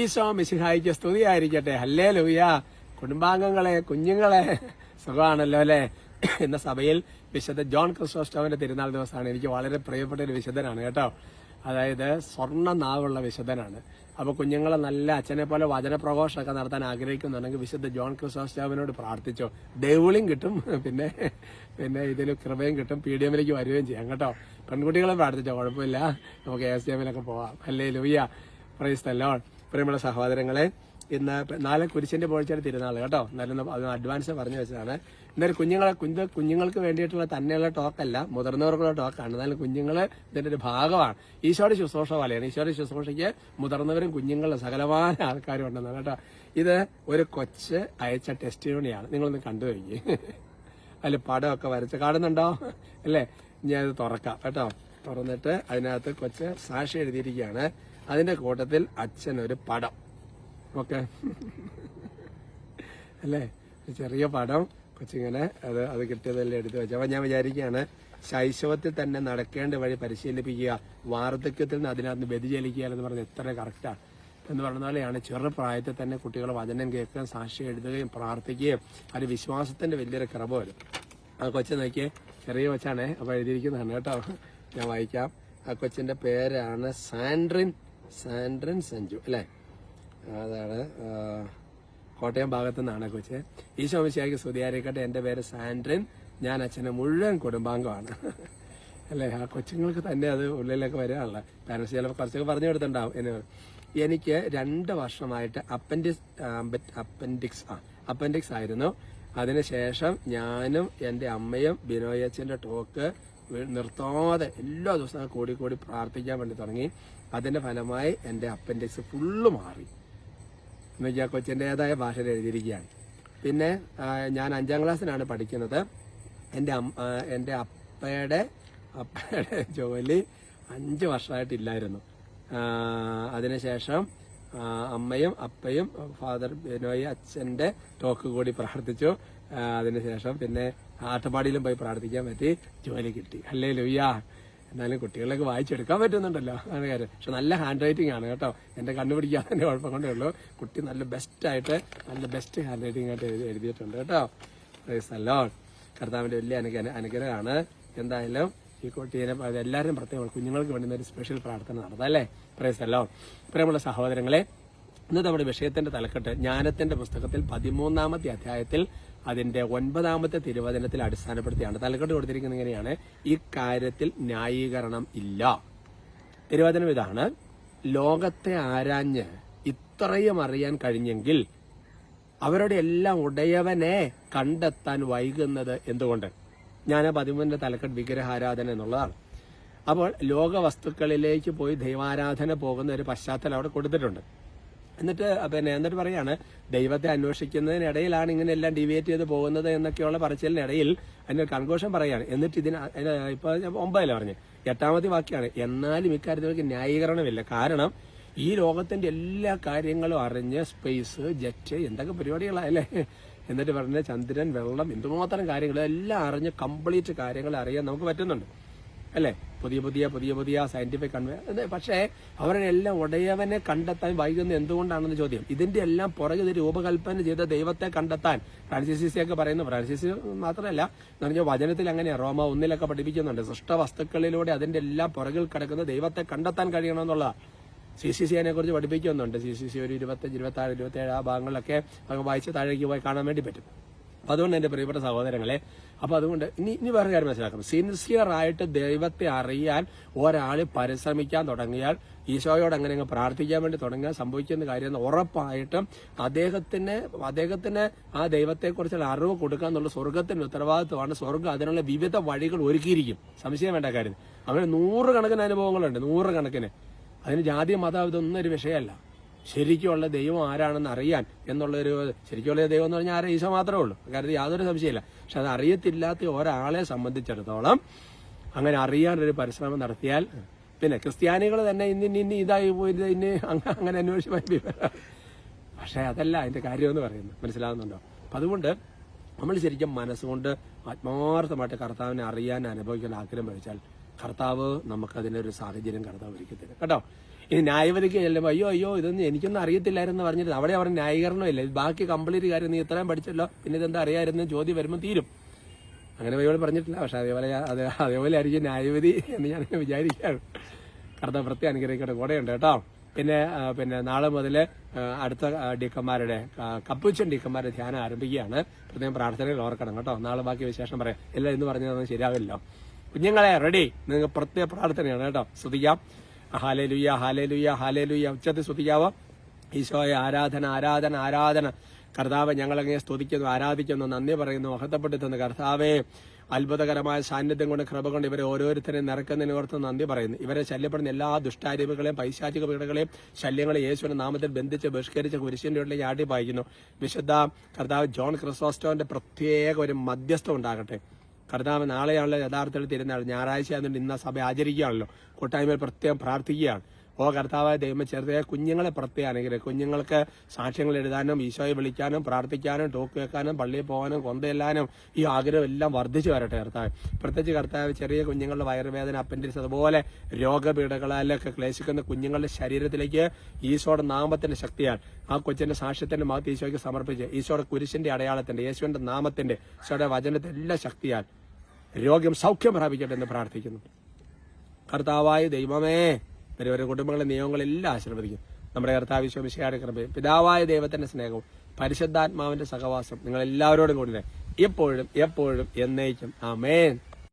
ഈശോ മിശിഹായിക്ക് സ്തുതിയായിരിക്കട്ടെ. ഹല്ലേ ലൂയ കുടുംബാംഗങ്ങളെ കുഞ്ഞുങ്ങളെ. സുഖമാണല്ലോ അല്ലെ? എന്ന സഭയിൽ വിശുദ്ധ ജോൺ ക്രിസ്റ്റോസ്റ്റോവിന്റെ തിരുനാൾ ദിവസമാണ്. എനിക്ക് വളരെ പ്രിയപ്പെട്ട ഒരു വിശുദ്ധനാണ് കേട്ടോ. അതായത് സ്വർണ നാവുള്ള വിശുദ്ധനാണ്. അപ്പൊ കുഞ്ഞുങ്ങളെ നല്ല അച്ഛനെ പോലെ വചനപ്രഘോഷമൊക്കെ നടത്താൻ ആഗ്രഹിക്കുന്നുണ്ടെങ്കിൽ വിശുദ്ധ ജോൺ ക്രിസ്റ്റോസ്റ്റോവിനോട് പ്രാർത്ഥിച്ചോ. ദേവുളിയും കിട്ടും. പിന്നെ പിന്നെ ഇതിൽ കൃപയും കിട്ടും. പി ഡി എമ്മിലേക്ക് വരികയും ചെയ്യാം കേട്ടോ. പെൺകുട്ടികളെ പ്രാർത്ഥിച്ചോ? കുഴപ്പമില്ല. നമുക്ക് എസ് ഡി എമ്മിലൊക്കെ പോവാം. അല്ലേ ലൂയ്യ പ്രൈസ് തല്ലോൺ പ്രിയമുള്ള സഹോദരങ്ങളെ ഇന്ന് നാളെ കുരിശിന്റെ പോഴ്ചയുടെ തിരുനാൾ കേട്ടോ. എന്നാലും അത് അഡ്വാൻസ് പറഞ്ഞു വെച്ചതാണ്. എന്നാലും കുഞ്ഞുങ്ങളെ കുഞ്ഞ് കുഞ്ഞുങ്ങൾക്ക് വേണ്ടിയിട്ടുള്ള തന്നെയുള്ള ടോക്കല്ല മുതിർന്നവർക്കുള്ള ടോക്കാണ്. എന്നാലും കുഞ്ഞുങ്ങൾ ഇതിന്റെ ഒരു ഭാഗമാണ്. ഈശോയുടെ ശുശ്രൂഷ പോലെയാണ്. ഈശോയുടെ ശുശ്രൂഷയ്ക്ക് മുതിർന്നവരും കുഞ്ഞുങ്ങളും സകലമായ ആൾക്കാരും ഉണ്ടെന്നാണ് കേട്ടോ. ഇത് ഒരു കൊച്ച് അയച്ച ടെസ്റ്റിമോണിയാണ് നിങ്ങളൊന്ന് കണ്ടു നോക്കി. അതിൽ പടമൊക്കെ വരച്ച് കാണുന്നുണ്ടോ? അല്ലേ? ഞാൻ ഇത് തുറക്കാം കേട്ടോ. തുറന്നിട്ട് അതിനകത്ത് കൊച്ച് സാക്ഷി എഴുതിയിരിക്കുകയാണ്. അതിന്റെ കൂട്ടത്തിൽ അച്ഛൻ ഒരു പടം. ഓക്കെ? അല്ലേ? ചെറിയ പടം. കൊച്ചിങ്ങനെ അത് അത് കിട്ടിയതെല്ലാം എടുത്തു വെച്ചു. അപ്പൊ ഞാൻ വിചാരിക്കുകയാണ് ശൈശവത്തിൽ തന്നെ നടക്കേണ്ട വഴി പരിശീലിപ്പിക്കുക വാർദ്ധക്യത്തിൽ നിന്ന് അതിനകത്ത് വ്യതിചലിക്കുക എന്ന് പറഞ്ഞത് എത്ര കറക്റ്റാണ് എന്ന് പറഞ്ഞ പോലെയാണ് ചെറുപ്രായത്തിൽ തന്നെ കുട്ടികൾ വചനം കേൾക്കുകയും സാക്ഷി എഴുതുകയും പ്രാർത്ഥിക്കുകയും അതിന് വിശ്വാസത്തിന്റെ വലിയൊരു ക്രമം വരും. ആ കൊച്ചു നോക്കിയേ ചെറിയ കൊച്ചാണേ അപ്പൊ എഴുതിയിരിക്കുന്നതാണ് കേട്ടോ. ഞാൻ വായിക്കാം. ആ കൊച്ചിന്റെ പേരാണ് സാൻഡ്രിൻ സാൻഡ്രിൻ സഞ്ജു അല്ലേ? അതാണ് കോട്ടയം ഭാഗത്തു നിന്നാണ് കൊച്ച്. ഈശോ മിശിയാക്കി സ്തുതിയായിരിക്കട്ടെ. എന്റെ പേര് സാൻഡ്രൻ. ഞാൻ അച്ഛനെ മുഴുവൻ കുടുംബാംഗമാണ്. അല്ലേ? ആ കൊച്ചുങ്ങൾക്ക് തന്നെ അത് ഉള്ളിലൊക്കെ വരാനുള്ള. പാരൻസ് ചിലപ്പോൾ കുറച്ചൊക്കെ പറഞ്ഞു കൊടുത്തിട്ടുണ്ടാവും. എനിക്ക് രണ്ട് വർഷമായിട്ട് അപ്പൻഡിക്സ് അപ്പൻഡിക്സ് ആ അപ്പൻഡിക്സ് ആയിരുന്നു. അതിനുശേഷം ഞാനും എന്റെ അമ്മയും ബിനോയച്ചന്റെ ടോക്ക് നിർത്താതെ എല്ലാ ദിവസവും കോടി കോടി പ്രാർത്ഥിക്കാൻ വേണ്ടി തുടങ്ങി. അതിന്റെ ഫലമായി എന്റെ അപ്പൻഡിക്സ് ഫുള്ള് മാറി. എന്നുവെച്ചാൽ കൊച്ചിന്റെതായ ഭാഷയിൽ എഴുതിയിരിക്കുകയാണ്. പിന്നെ ഞാൻ അഞ്ചാം ക്ലാസ്സിലാണ് പഠിക്കുന്നത്. എന്റെ എന്റെ അപ്പയുടെ അപ്പയുടെ ജോലി അഞ്ച് വർഷമായിട്ടില്ലായിരുന്നു. അതിനുശേഷം അമ്മയും അപ്പയും ഫാദർ ബിനോയ് അച്ഛന്റെ ടോക്ക് കൂടി പ്രാർത്ഥിച്ചു അതിനുശേഷം പിന്നെ ആട്ടുപാടിയിലും പോയി പ്രാർത്ഥിക്കാൻ പറ്റി. ജോലി കിട്ടി. അല്ലേ ലുയ്യ എന്നാലും കുട്ടികളൊക്കെ വായിച്ചെടുക്കാൻ പറ്റുന്നുണ്ടല്ലോ. അതാണ് കാര്യം. പക്ഷെ നല്ല ഹാൻഡ് റൈറ്റിംഗ് ആണ് കേട്ടോ. എന്റെ കണ്ടുപിടിക്കാതിന്റെ കുഴപ്പം കൊണ്ടേ ഉള്ളൂ. കുട്ടി നല്ല ബെസ്റ്റ് ആയിട്ട് നല്ല ബെസ്റ്റ് ഹാൻഡ് റൈറ്റിംഗ് ആയിട്ട് എഴുതിയിട്ടുണ്ട് കേട്ടോ. പ്രൈസ് അല്ലോ കർത്താവിന്റെ വലിയ അനുഗ്രഹ അനുഗ്രഹമാണ്. എന്തായാലും ഈ എല്ലാവരും പ്രത്യേകം കുഞ്ഞുങ്ങൾക്ക് വേണ്ടുന്ന ഒരു സ്പെഷ്യൽ പ്രാർത്ഥന നടത്താം അല്ലേ? പ്രൈസല്ലോ പ്രിയമുള്ള സഹോദരങ്ങളെ ഇന്നത്തെ നമ്മുടെ വിഷയത്തിന്റെ തലക്കെട്ട് ജ്ഞാനത്തിന്റെ പുസ്തകത്തിൽ പതിമൂന്നാമത്തെ അധ്യായത്തിൽ അതിന്റെ ഒൻപതാമത്തെ തിരുവചനത്തിൽ അടിസ്ഥാനപ്പെടുത്തിയാണ്. തലക്കെട്ട് കൊടുത്തിരിക്കുന്നത് ഇങ്ങനെയാണ്. ഇക്കാര്യത്തിൽ കാര്യത്തിൽ ന്യായീകരണം ഇല്ല. തിരുവചനം ഇതാണ്. ലോകത്തെ ആരാഞ്ഞ് ഇത്രയും അറിയാൻ കഴിഞ്ഞെങ്കിൽ അവരുടെ എല്ലാം ഉടയവനെ കണ്ടെത്താൻ വൈകുന്നത് എന്തുകൊണ്ട്? ഞാൻ പതിമൂന്നിന്റെ തലക്കെട്ട് വിഗ്രഹാരാധന എന്നുള്ളതാണ്. അപ്പോൾ ലോക വസ്തുക്കളിലേക്ക് പോയി ദൈവാരാധന പോകുന്ന ഒരു പശ്ചാത്തലം അവിടെ കൊടുത്തിട്ടുണ്ട്. എന്നിട്ട് പിന്നെ എന്നിട്ട് പറയാണ് ദൈവത്തെ അന്വേഷിക്കുന്നതിനിടയിലാണ് ഇങ്ങനെ എല്ലാം ഡിവേറ്റ് ചെയ്ത് പോകുന്നത് എന്നൊക്കെയുള്ള പറച്ചിലിനിടയിൽ അതിനൊരു കൺഘോഷം പറയാണ് എന്നിട്ട് ഇതിന് ഇപ്പൊ ഒമ്പതല്ലേ പറഞ്ഞു? എട്ടാമത്തെ വാക്യാണ്. എന്നാലും ഇക്കാര്യത്തിലേക്ക് ന്യായീകരണമില്ല. കാരണം ഈ ലോകത്തിന്റെ എല്ലാ കാര്യങ്ങളും അറിഞ്ഞ് സ്പേസ് ജെറ്റ് എന്തൊക്കെ പരിപാടികളാണ് അല്ലേ? എന്നിട്ട് പറഞ്ഞ ചന്ദ്രൻ വെള്ളം എന്തുമാത്രം കാര്യങ്ങൾ എല്ലാം അറിഞ്ഞ് കംപ്ലീറ്റ് കാര്യങ്ങൾ അറിയാൻ നമുക്ക് പറ്റുന്നുണ്ട്. അല്ലേ? പുതിയ പുതിയ പുതിയ പുതിയ സയന്റിഫിക് കൺവേ പക്ഷേ അവരെല്ലാം ഉടയവനെ കണ്ടെത്താൻ വൈകുന്നത് എന്തുകൊണ്ടാണെന്ന് ചോദ്യം. ഇതിന്റെ എല്ലാം പുറകെ രൂപകൽപ്പന ചെയ്ത ദൈവത്തെ കണ്ടെത്താൻ ഫ്രാൻസിസിയൊക്കെ പറയുന്നു. ഫ്രാൻസിസ് മാത്രമല്ല എന്ന് പറഞ്ഞാൽ വചനത്തിൽ അങ്ങനെയാ റോമ ഒന്നിലൊക്കെ പഠിപ്പിക്കുന്നുണ്ട്. സൃഷ്ടവസ്തുക്കളിലൂടെ അതിന്റെ എല്ലാം പുറകിൽ കിടക്കുന്ന ദൈവത്തെ കണ്ടെത്താൻ കഴിയണമെന്നുള്ള സി സി സി അതിനെ കുറിച്ച് പഠിപ്പിക്കുന്നുണ്ട്. സി സി സി ഒരു ഇരുപത്തഞ്ച് ഇരുപത്തി ആറ് ഇരുപത്തി ഏഴ് ആ ഭാഗങ്ങളിലൊക്കെ നമുക്ക് വായിച്ച് താഴേക്ക് പോയി കാണാൻ വേണ്ടി പറ്റും. അപ്പൊ അതുകൊണ്ട് എന്റെ പ്രിയപ്പെട്ട സഹോദരങ്ങളെ അപ്പൊ അതുകൊണ്ട് ഇനി ഇനി വേറെ കാര്യം മനസ്സിലാക്കണം. സിൻസിയർ ആയിട്ട് ദൈവത്തെ അറിയാൻ ഒരാൾ പരിശ്രമിക്കാൻ തുടങ്ങിയാൽ ഈശോയോട് അങ്ങനെ അങ്ങ് പ്രാർത്ഥിക്കാൻ വേണ്ടി തുടങ്ങിയാൽ സംഭവിക്കുന്ന കാര്യം ഉറപ്പായിട്ടും അദ്ദേഹത്തിന് അദ്ദേഹത്തിന് ആ ദൈവത്തെക്കുറിച്ചുള്ള അറിവ് കൊടുക്കുക എന്നുള്ള സ്വർഗത്തിന്റെ ഉത്തരവാദിത്വമാണ്. സ്വർഗം അതിനുള്ള വിവിധ വഴികൾ ഒരുക്കിയിരിക്കും. സംശയം വേണ്ട കാര്യം. അങ്ങനെ നൂറുകണക്കിന് അനുഭവങ്ങളുണ്ട്. നൂറുകണക്കിന്. അതിന് ജാതി മതം ഇതൊന്നും ഒരു വിഷയമല്ല. ശരിക്കുള്ള ദൈവം ആരാണെന്ന് അറിയാൻ എന്നുള്ളൊരു ശരിക്കുള്ള ദൈവം എന്ന് പറഞ്ഞാൽ ആരെ? ഈശോ മാത്രമേ ഉള്ളൂ. കാര്യത്തിൽ യാതൊരു സംശയമില്ല പക്ഷെ അത് അറിയത്തില്ലാത്ത ഒരാളെ സംബന്ധിച്ചിടത്തോളം അങ്ങനെ അറിയാനൊരു പരിശ്രമം നടത്തിയാൽ പിന്നെ ക്രിസ്ത്യാനികൾ തന്നെ ഇന്ന് ഇന്ന് ഇതായി പോയി ഇന്ന് അങ്ങ് അങ്ങനെ അന്വേഷിച്ച് പക്ഷെ അതല്ല അതിന്റെ കാര്യമെന്ന് പറയുന്നത്. മനസ്സിലാകുന്നുണ്ടോ? അപ്പൊ അതുകൊണ്ട് നമ്മൾ ശരിക്കും മനസ്സുകൊണ്ട് ആത്മാർത്ഥമായിട്ട് കർത്താവിനെ അറിയാൻ അനുഭവിക്കാൻ ആഗ്രഹം വഹിച്ചാൽ കർത്താവ് നമുക്ക് ഒരു സാഹചര്യം കർത്താവ് ഒരുക്കി തരും. കേട്ടോ? ഇനി ന്യായവതിക്ക് ചെല്ലുമ്പോൾ അയ്യോ അയ്യോ ഇതൊന്നും എനിക്കൊന്നും അറിയത്തില്ലായിരുന്നു പറഞ്ഞിട്ട് അവിടെ അവർ ന്യായീകരണം ഇല്ല. ബാക്കി കംപ്ലീറ്റ് കാര്യം നീ ഇത്രയും പഠിച്ചല്ലോ. പിന്നെ ഇതെന്താ അറിയാമായിരുന്നു? ചോദ്യം വരുമ്പോൾ തീരും. അങ്ങനെ ബൈബിൾ പറഞ്ഞിട്ടില്ല. പക്ഷെ അതേപോലെ അതേപോലെ ആയിരിക്കും ന്യായവിധി എന്ന് ഞാൻ വിചാരിക്കുകയാണ്. കർത്താവ് പ്രത്യേക അനുഗ്രഹിക്കട്ടെ കൂടെയുണ്ട് കേട്ടോ. പിന്നെ പിന്നെ നാളെ മുതൽ അടുത്ത ഡിക്കന്മാരുടെ കപ്പുച്ചൻ ഡീക്കന്മാരുടെ ധ്യാനം ആരംഭിക്കുകയാണ്. പ്രത്യേകം പ്രാർത്ഥനയിൽ ഓർക്കണം കേട്ടോ. നാളെ ബാക്കി വിശേഷം പറയാം. എല്ലാം എന്ന് പറഞ്ഞതൊന്നും ശരിയാവില്ലോ കുഞ്ഞുങ്ങളെ റെഡി നിങ്ങൾ പ്രത്യേക പ്രാർത്ഥനയാണ് കേട്ടോ. ശ്രദ്ധിക്കാം ഹാലേ ലുയ്യ ഹാലേ ലുയ്യ ഹാലേ ലുയ്യ ഉച്ചത്തിൽ സ്തുതിക്കാവോ? ഈശോയെ ആരാധന ആരാധന ആരാധന. കർത്താവ് ഞങ്ങളങ്ങനെ സ്തുതിക്കുന്നു ആരാധിക്കുന്നു നന്ദി പറയുന്നു മഹത്വപ്പെടുത്തുന്നു. കർത്താവെ അത്ഭുതകരമായ സാന്നിധ്യം കൊണ്ട് കൃപ കൊണ്ട് ഇവരെ ഓരോരുത്തരെയും നിറക്കുന്നതിന് ഓർത്ത് നന്ദി പറയുന്നു. ഇവരെ ശല്യപ്പെടുന്ന എല്ലാ ദുഷ്ടാരിവുകളെയും പൈശാചിക പീഡകളെയും ശല്യങ്ങളെ യേശുവിന്റെ നാമത്തിൽ ബന്ധിച്ച് ബഹിഷ്കരിച്ച് കുരിശിന്റെ ഉള്ളിലേക്ക് ആട്ടി പായിക്കുന്നു വിശുദ്ധ കർത്താവ് ജോൺ ക്രിസോസ്റ്റോന്റെ പ്രത്യേക ഒരു മധ്യസ്ഥം ഉണ്ടാകട്ടെ. കർത്താവ് നാളെയാണല്ലോ യഥാർത്ഥത്തിൽ തിരുന്നാൾ ഞായറാഴ്ച ആയതുകൊണ്ട് ഇന്ന സഭ ആചരിക്കുകയാണല്ലോ. കൂട്ടായ്മയിൽ പ്രത്യേകം പ്രാർത്ഥിക്കുകയാണ്. ഓ കർത്താവായ ദൈവം ചെറുതായ കുഞ്ഞുങ്ങളെ പ്രത്യേകം അനുഗ്രഹം കുഞ്ഞുങ്ങൾക്ക് സാക്ഷ്യങ്ങൾ എഴുതാനും ഈശോയെ വിളിക്കാനും പ്രാർത്ഥിക്കാനും ടോക്ക് വെക്കാനും പള്ളിയിൽ പോകാനും കൊന്തയെല്ലാനും ഈ ആഗ്രഹം എല്ലാം വർദ്ധിച്ചു വരട്ടെ കർത്താവ്. പ്രത്യേകിച്ച് കർത്താവ് ചെറിയ കുഞ്ഞുങ്ങളുടെ വയറുവേദന അപ്പൻഡിക്സ് അതുപോലെ രോഗപീഠകളാലൊക്കെ ക്ലേശിക്കുന്ന കുഞ്ഞുങ്ങളുടെ ശരീരത്തിലേക്ക് ഈശോയുടെ നാമത്തിന്റെ ശക്തിയാണ്. ആ കൊച്ചിന്റെ സാക്ഷ്യത്തിന്റെ മഹത്ത് ഈശോയ്ക്ക് സമർപ്പിച്ച് ഈശോയുടെ കുരിശിന്റെ അടയാളത്തിന്റെ യേശുവിന്റെ നാമത്തിന്റെ ഈശോയുടെ വചനത്തിന്റെ എല്ലാ ശക്തിയാൽ രോഗ്യം സൗഖ്യം പ്രാപിക്കട്ടെ എന്ന് പ്രാർത്ഥിക്കുന്നു. കർത്താവായ ദൈവമേ ഇവരുടെ കുടുംബങ്ങളെ നിയമങ്ങളെല്ലാം ആശീർവദിക്കും. നമ്മുടെ കർത്താവ് വിശ്വമിശയുടെ കൃപയും പിതാവായ ദൈവത്തിന്റെ സ്നേഹവും പരിശുദ്ധാത്മാവിന്റെ സഹവാസം നിങ്ങൾ എല്ലാവരോടും കൂടി എപ്പോഴും എപ്പോഴും എന്നേക്കും. ആമേൻ.